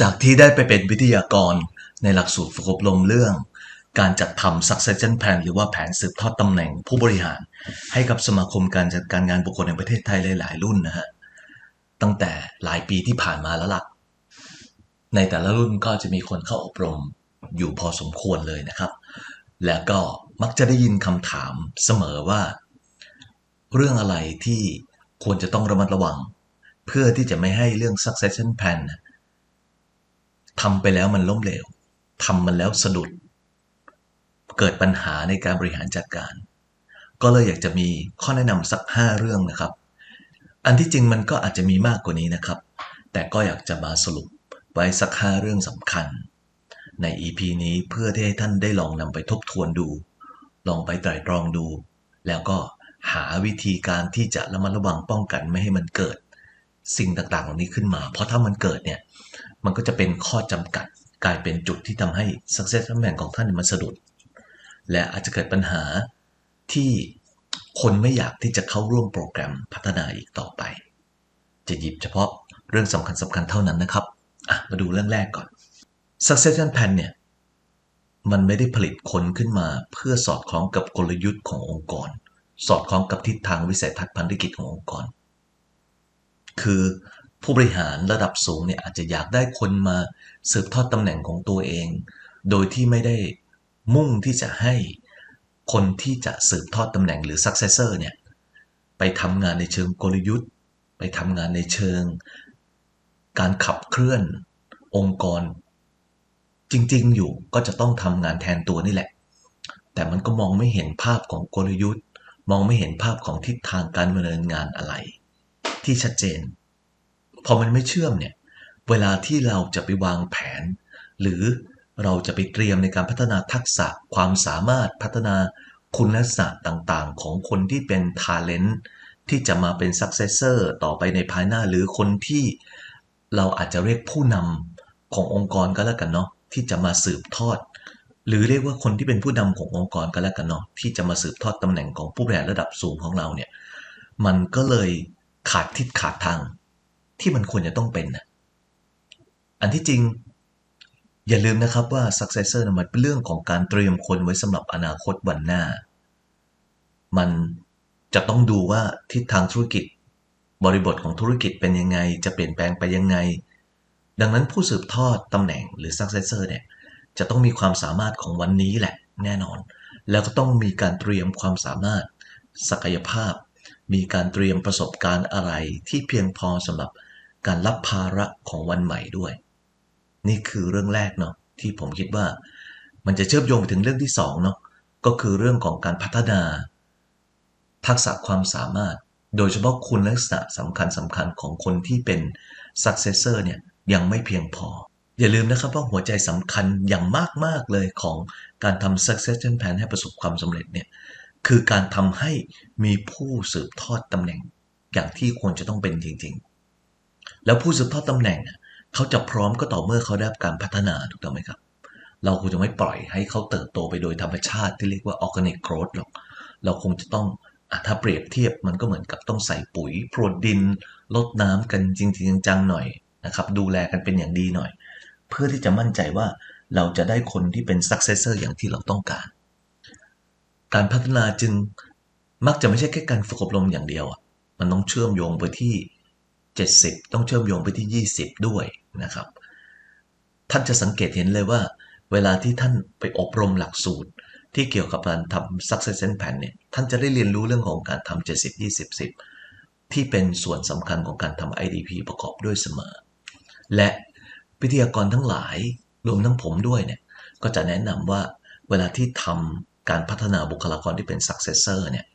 จากที่ได้ไปเป็นวิทยากรในหลักสูตรฝึกอบรมเรื่อง การจัดทำ succession plan หรือว่าแผนสืบทอดตำแหน่งผู้บริหาร ให้กับสมาคมการจัดการงานบุคคลในประเทศไทยหลายๆรุ่นนะฮะตั้งแต่หลายปีที่ผ่านมาแล้วล่ะในแต่ละรุ่นก็จะมีคนเข้าอบรมอยู่พอสมควรเลยนะครับ แล้วก็มักจะได้ยินคำถามเสมอว่า เรื่องอะไรที่ควรจะต้องระมัดระวัง เพื่อที่จะไม่ให้เรื่อง succession plan นะ ทำไปแล้วมันล้มเหลวทำมันแล้วสะดุด เกิดปัญหาในการบริหารจัดการ ก็เลยอยากจะมีข้อแนะนำสัก 5 เรื่องนะครับ อันที่จริงมันก็อาจจะมีมากกว่านี้นะครับ แต่ก็อยากจะมาสรุปไว้สัก 5 เรื่องสำคัญ ใน EP นี้เพื่อที่ให้ท่านได้ลองนำไปทบทวนดู ลองไปไตร่ตรองดู แล้วก็หาวิธีการที่จะระมัดระวังป้องกันไม่ให้มันเกิด สิ่งต่างๆเหล่านี้ขึ้นมา เพราะถ้ามันเกิดเนี่ย มันก็จะเป็นข้อจำกัด กลายเป็นจุดที่ทำให้ success ตำแหน่งของท่านมันสะดุด และอาจจะเกิดปัญหาที่คนไม่อยากที่จะเข้าร่วมโปรแกรมพัฒนาอีกต่อไป จะหยิบเฉพาะเรื่องสำคัญสำคัญเท่านั้นนะครับอะมาดูเรื่องแรกก่อน succession plan เนี่ย มันไม่ได้ผลิตคนขึ้นมาเพื่อสอดคล้องกับกลยุทธ์ขององค์กร สอดคล้องกับทิศทางวิสัยทัศน์พันธกิจขององค์กร คือ ผู้บริหารระดับสูงเนี่ยอาจจะอยากได้คนมาสืบทอดตำแหน่งของตัวเอง โดยที่ไม่ได้มุ่งที่จะให้คนที่จะสืบทอดตำแหน่งหรือ successor เนี่ยไปทำงานในเชิงกลยุทธ์ ไปทำงานในเชิง การขับเคลื่อนองค์กร จริงๆ อยู่ก็จะต้องทำงานแทนตัวนี่แหละ แต่มันก็มองไม่เห็นภาพของกลยุทธ์ มองไม่เห็นภาพของทิศทางการดำเนินงานอะไร ที่ชัดเจน พอมันไม่เชื่อมเนี่ยเวลาที่เราจะไปวางแผน หรือเราจะไปเตรียมในการพัฒนาทักษะความสามารถพัฒนาคุณลักษณะต่างๆ ของคนที่เป็น talent ที่จะมาเป็น successor ต่อไปในภายหน้าหรือคนที่เราอาจจะเรียกผู้นำขององค์กรก็แล้วกันเนาะที่จะมาสืบทอด หรือเรียกว่าคนที่เป็นผู้นำขององค์กรก็แล้วกันเนาะที่จะมาสืบทอดตำแหน่งของผู้บริหารระดับสูงของเราเนี่ยมันก็เลยขาดทิศขาดทาง ที่มันควรจะต้องเป็นนะอันที่จริง อย่าลืมนะครับว่า successor มันเป็นเรื่องของการเตรียมคนไว้สำหรับอนาคตวันหน้า มันจะต้องดูว่าทิศทางธุรกิจ บริบทของธุรกิจเป็นยังไง จะเปลี่ยนแปลงไปยังไง ดังนั้นผู้สืบทอดตำแหน่งหรือ successor เนี่ยจะต้องมีความสามารถของวันนี้แหละแน่นอน แล้วก็ต้องมีการเตรียมความสามารถ ศักยภาพ มีการเตรียมประสบการณ์อะไรที่เพียงพอสำหรับการรับภาระของวันใหม่ด้วย นี่คือเรื่องแรกเนาะที่ผมคิดว่า มันจะเชื่อมโยงไปถึงเรื่องที่สองเนาะก็คือเรื่องของการพัฒนา ทักษะความสามารถ โดยเฉพาะคุณลักษณะสำคัญสำคัญของคนที่เป็น successor เนี่ยยังไม่เพียงพอ อย่าลืมนะครับว่าหัวใจสำคัญอย่างมาก ๆ เลยของการทำ succession plan ให้ประสบความสำเร็จเนี่ย คือการทำให้มีผู้สืบทอดตำแหน่ง อย่างที่ควรจะต้องเป็นจริง ๆ แล้วผู้สืบทอดตำแหน่งเขาจะพร้อมก็ต่อเมื่อเขาได้รับการพัฒนาถูกต้องไหมครับ เราคงจะไม่ปล่อยให้เขาเติบโตไปโดยธรรมชาติที่เรียกว่า organic growth หรอก เราคงจะต้องอถ้าเปรียบเทียบมันก็เหมือนกับต้องใส่ปุ๋ยพรวนดินลดน้ำกันจริงๆจังๆหน่อยนะครับ ดูแลกันเป็นอย่างดีหน่อย เพื่อที่จะมั่นใจว่าเราจะได้คนที่เป็น successor อย่างที่เราต้องการ การพัฒนาจึงมักจะไม่ใช่แค่การฝึกอบรมอย่างเดียวอะมันต้องเชื่อมโยงไปที่ 70 ต้องเชื่อมโยงไปที่ 20 ด้วยนะครับ ท่านจะสังเกตเห็นเลยว่า เวลาที่ท่านไปอบรมหลักสูตร ที่เกี่ยวกับการทำ succession plan เนี่ย ท่านจะได้เรียนรู้เรื่องของการทำ 70 20 10 ที่เป็นส่วนสำคัญของการทำ IDP ประกอบด้วยเสมอ และวิทยากรทั้งหลายรวมทั้งผมด้วยเนี่ย ก็จะแนะนำว่าเวลาที่ทำ การพัฒนาบุคลากรที่เป็น successor เนี่ย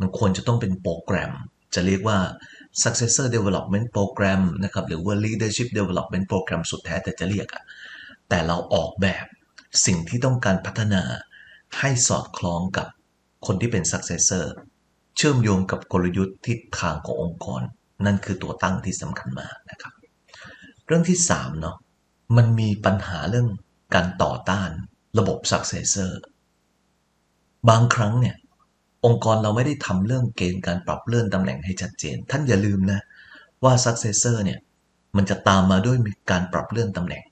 มันควรจะต้องเป็นโปรแกรม จะเรียกว่า successor development program นะครับหรือว่า leadership development program สุดแท้แต่จะเรียกอะแต่เราออกแบบสิ่งที่ต้องการพัฒนาให้สอดคล้องกับคนที่เป็น successor เชื่อมโยงกับกลยุทธ์ทิศทางขององค์กร นั่นคือตัวตั้งที่สำคัญมากนะครับ เรื่องที่3เนาะมันมีปัญหาเรื่องการต่อต้านระบบ successor บางครั้งเนี่ย องค์กรเราไม่ได้ทำเรื่องเกณฑ์การปรับเลื่อนตำแหน่งให้ชัดเจน ท่านอย่าลืมนะว่า successor เนี่ยมันจะตามมาด้วยมีการปรับเลื่อนตำแหน่ง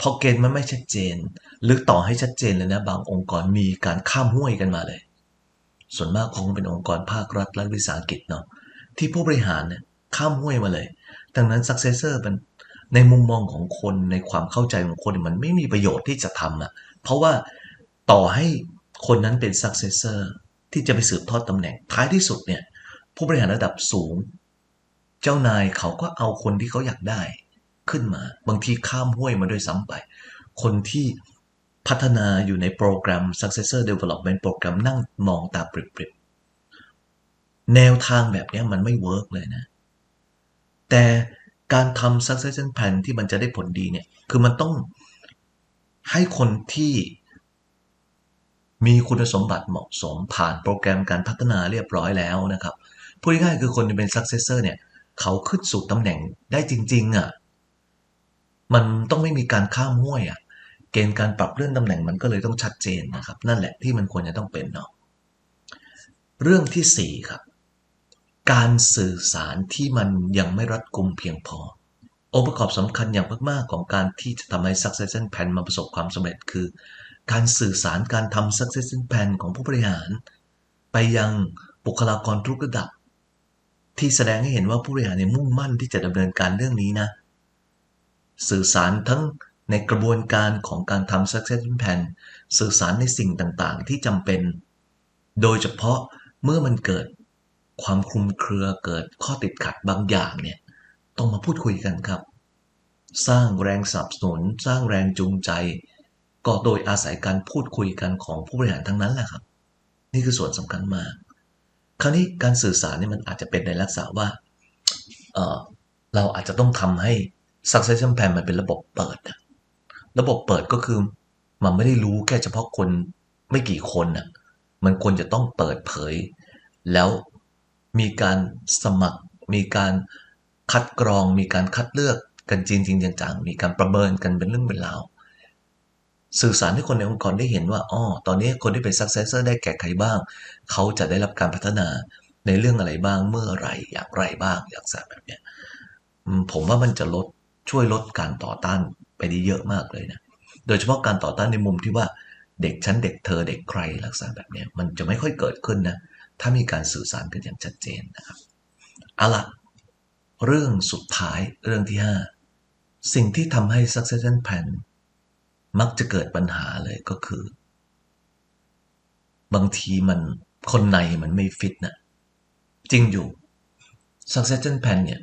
พอเกณฑ์มันไม่ชัดเจน หรือต่อให้ชัดเจนเลยนะ บางองค์กรมีการข้ามห้วยกันมาเลย ส่วนมากคงเป็นองค์กรภาครัฐและวิสาหกิจเนาะที่ผู้บริหารเนี่ยข้ามห้วยมาเลย ดังนั้น successor มันในมุมมองของคนในความเข้าใจของคนมันไม่มีประโยชน์ที่จะทำอะ่ะเพราะว่าต่อให้ คนนั้นเป็น successor ที่จะไปสืบทอดตำแหน่งท้ายที่สุดเนี่ยผู้บริหารระดับสูง เจ้านายเขาก็เอาคนที่เขาอยากได้ขึ้นมา บางทีข้ามห้วยมาด้วยซ้ำไป คนที่พัฒนาอยู่ในโปรแกรม successor development โปรแกรมนั่งมองตาปริบๆ แนวทางแบบนี้มันไม่เวิร์กเลยนะ แต่การทำ succession plan ที่มันจะได้ผลดีเนี่ย คือมันต้องให้คนที่ มีคุณสมบัติเหมาะสมผ่านโปรแกรมการพัฒนาเรียบร้อยแล้วนะครับพูดง่ายๆคือคนที่เป็น successor เนี่ยเขาขึ้นสู่ตำแหน่งได้จริงๆอะ่ะมันต้องไม่มีการข้ามห้วยอะ่ะเกณฑ์การปรับเลื่อนตำแหน่งมันก็เลยต้องชัดเจนนะครับ นั่นแหละที่มันควรจะต้องเป็นเนาะเรื่องที่4ครับการสื่อสารที่มันยังไม่รัดกุมเพียงพอ องค์ประกอบสำคัญอย่างมาก ๆ ของการที่จะทำให้ succession plan มาประสบความสำเร็จคือ การสื่อสารการทำ succession plan ของผู้บริหาร ไปยังบุคลากรทุกระดับ ที่แสดงให้เห็นว่าผู้บริหารเนี่ยมุ่งมั่นที่จะดำเนินการเรื่องนี้นะ สื่อสารทั้งในกระบวนการของการทำ succession plan สื่อสารในสิ่งต่างๆ ที่จำเป็น โดยเฉพาะเมื่อมันเกิดความคลุมเครือเกิดข้อติดขัดบางอย่างเนี่ยต้องมาพูดคุยกันครับ สร้างแรงสนับสนุน สร้างแรงจูงใจ ก็โดยอาศัยการพูดคุยกันของผู้บริหารทั้งนั้นแหละครับ นี่คือส่วนสำคัญมาก คราวนี้การสื่อสารนี่มันอาจจะเป็นในลักษณะว่าเเราอาจจะต้องทำให้ succession plan มันเป็นระบบเปิด ระบบเปิดก็คือมันไม่ได้รู้แค่เฉพาะคนไม่กี่คนน่ะมันควรจะต้องเปิดเผย แล้วมีการสมัคร มีการคัดกรอง มีการคัดเลือกกันจริงจริงจังๆ มีการประเมินกันเป็นเรื่องเป็นราว สื่อสารให้คนในองค์กรได้เห็นว่าอ๋อตอนนี้คนที่เป็น successor ได้แก่ใครบ้าง เขาจะได้รับการพัฒนาในเรื่องอะไรบ้างเมื่อไรอย่างไรบ้างอย่างสแบบเนี้ยผมว่ามันจะลดช่วยลดการต่อต้านไปได้เยอะมากเลยนะ โดยเฉพาะการต่อต้านในมุมที่ว่าเด็กชั้นเด็กเธอเด็กใครลักษณะแบบนี้มันจะไม่ค่อยเกิดขึ้นนะ ถ้ามีการสื่อสารกันอย่างชัดเจนนะครับเอาละเรื่องสุดท้ายเรื่องที่ 5 สิ่งที่ทำให้ succession plan มักจะเกิดปัญหาเลยก็คือ บางทีมันคนในมันไม่ฟิตนะจริงอยู่ succession plan เนี่ย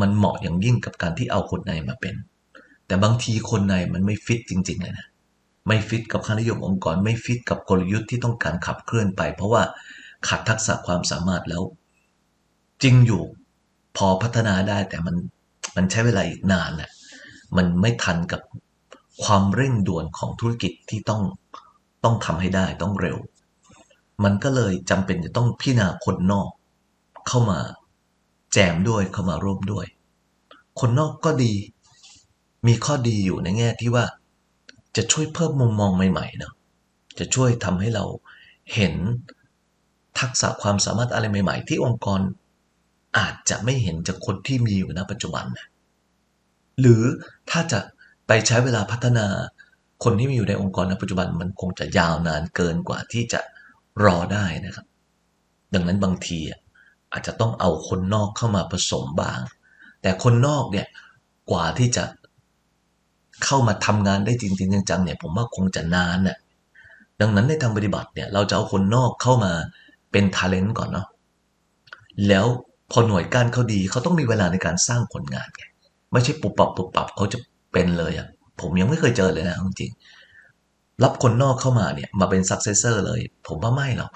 มันเหมาะอย่างยิ่งกับการที่เอาคนในมาเป็น แต่บางทีคนในมันไม่ฟิตจริง ๆ เลยนะ ไม่ฟิตกับค่านิยมองค์กร ไม่ฟิตกับกลยุทธ์ที่ต้องการขับเคลื่อนไป เพราะว่าขาดทักษะความสามารถแล้ว จริงอยู่ พอพัฒนาได้แต่มันมันใช้เวลาอีกนานแหละมันไม่ทันกับ ความเร่งด่วนของธุรกิจที่ต้องต้องทำให้ได้ต้องเร็ว มันก็เลยจำเป็นจะต้องพิจารณาคนนอกเข้ามาแจมด้วยเข้ามาร่วมด้วย คนนอกก็ดี มีข้อดีอยู่ในแง่ที่ว่าจะช่วยเพิ่มมุมมองใหม่ๆเนาะจะช่วยทำให้เราเห็นทักษะความสามารถอะไรใหม่ ๆ ที่องค์กรอาจจะไม่เห็นจากคนที่มีอยู่ณปัจจุบันนะหรือถ้าจะ ไปใช้เวลาพัฒนา คนที่มีอยู่ในองค์กรณปัจจุบันมันคงจะยาวนานเกินกว่าที่จะรอได้นะครับ ดังนั้นบางทีอาจจะต้องเอาคนนอกเข้ามาผสมบ้าง แต่คนนอกเนี่ยกว่าที่จะเข้ามาทำงานได้จริงๆจังๆเนี่ยผมว่าคงจะนานน่ะดังนั้นในทางปฏิบัติเนี่ยเราจะเอาคนนอกเข้ามาเป็นทาเลนต์ก่อนเนาะแล้วพอหน่วยกานเขาดีเขาต้องมีเวลาในการสร้างผลงานไงไม่ใช่ปุบปับปุบปับเขาจะ เป็นเลยอะ่ะผมยังไม่เคยเจอเลยนะจริงรับคนนอกเข้ามาเนี่ย มาเป็นซักเซสเซอร์เลย ผมว่าไม่หรอก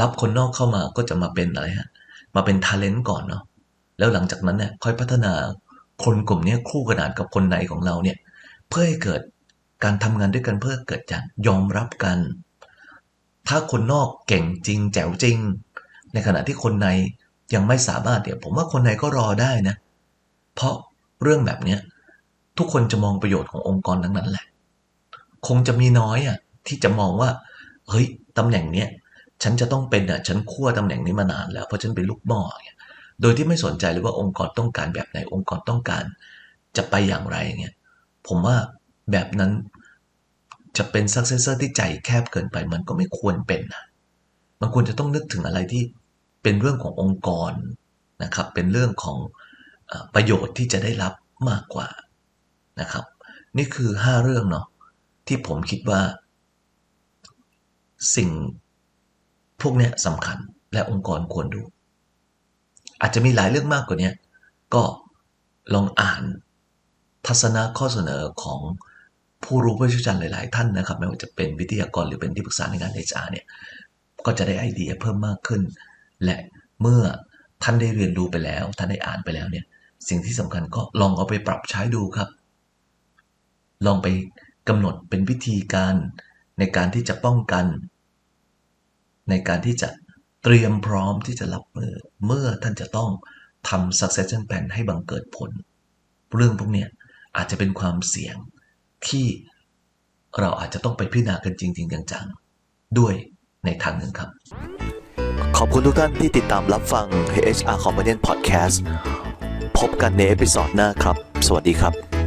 รับคนนอกเข้ามาก็จะมาเป็นอะไรฮะ มาเป็นทาเลนต์ก่อนเนาะแล้วหลังจากนั้นเนี่ยค่อยพัฒนาคนกลุ่มนี้คู่ขนานกับคนในของเราเนี่ย เพื่อให้เกิดการทำงานด้วยกันเพื่อเกิดจากยอมรับกัน ถ้าคนนอกเก่งจริง แจ๋วจริง ในขณะที่คนในยังไม่สามารถเนี่ยผมว่าคนในก็รอได้นะ เพราะเรื่องแบบเนี้ย ทุกคนจะมองประโยชน์ขององค์กรทั้งนั้นแหละ คงจะมีน้อยอะที่จะมองว่า เฮ้ยตำแหน่งเนี้ยฉันจะต้องเป็นอะฉันคั่วตำแหน่งนี้มานานแล้วเพราะฉันเป็นลูกหม้อเนี่ยโดยที่ไม่สนใจเลยว่าองค์กรต้องการแบบไหนองค์กรต้องการ จะไปอย่างไรเงี้ยผมว่าแบบนั้นจะเป็น successor ที่ใจแคบเกินไปมันก็ไม่ควรเป็นนะมันควรจะต้องนึกถึงอะไรที่เป็นเรื่องขององค์กรนะครับ เป็นเรื่องของประโยชน์ที่จะได้รับมากกว่า นะครับ นี่คือ 5 เรื่องเนาะที่ผมคิดว่า สิ่งพวกนี้สำคัญและองค์กรควรดู อาจจะมีหลายเรื่องมากกว่านี้ก็ลองอ่านทัศนะข้อเสนอของผู้รู้ผู้เชี่ยวชาญหลาย ๆ ท่านนะครับ ไม่ว่าจะเป็นวิทยากรหรือเป็นที่ปรึกษาในงาน HR เนี่ยก็จะได้ไอเดียเพิ่มมากขึ้น และเมื่อท่านได้เรียนรู้ไปแล้ว ท่านได้อ่านไปแล้วเนี่ย สิ่งที่สำคัญก็ลองเอาไปปรับใช้ดูครับ ลองไปกำหนดเป็นวิธีการในการที่จะป้องกัน ในการที่จะเตรียมพร้อมที่จะรับมือเมื่อท่านจะต้องทำ succession plan ให้บังเกิดผล เรื่องพวกเนี้ยอาจจะเป็นความเสี่ยงที่เราอาจจะต้องไปพิจารณากันจริง ๆ จังๆ ด้วยในทางหนึ่งครับ ขอบคุณทุกท่านที่ติดตามรับฟัง HR Companion Podcast พบกันในเอพิซอดหน้าครับ สวัสดีครับ